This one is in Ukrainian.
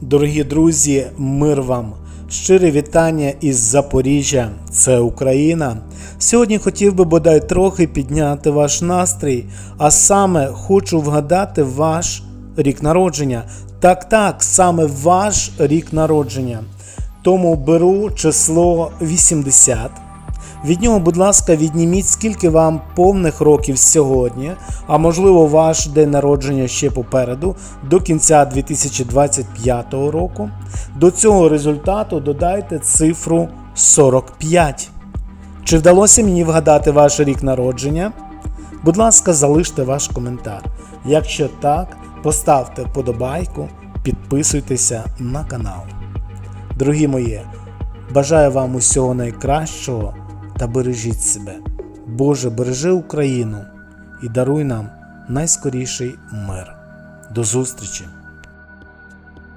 Дорогі друзі, мир вам! Щире вітання із Запоріжжя, це Україна. Сьогодні хотів би бодай трохи підняти ваш настрій, а саме хочу вгадати ваш рік народження. Так, так, саме ваш рік народження. Тому беру число 80. Від нього, будь ласка, відніміть, скільки вам повних років сьогодні, а можливо, ваш день народження ще попереду, до кінця 2025 року. До цього результату додайте цифру 45. Чи вдалося мені вгадати ваш рік народження? Будь ласка, залиште ваш коментар. Якщо так, поставте вподобайку, підписуйтеся на канал. Дорогі мої, бажаю вам усього найкращого та бережіть себе. Боже, бережи Україну і даруй нам найскоріший мир. До зустрічі!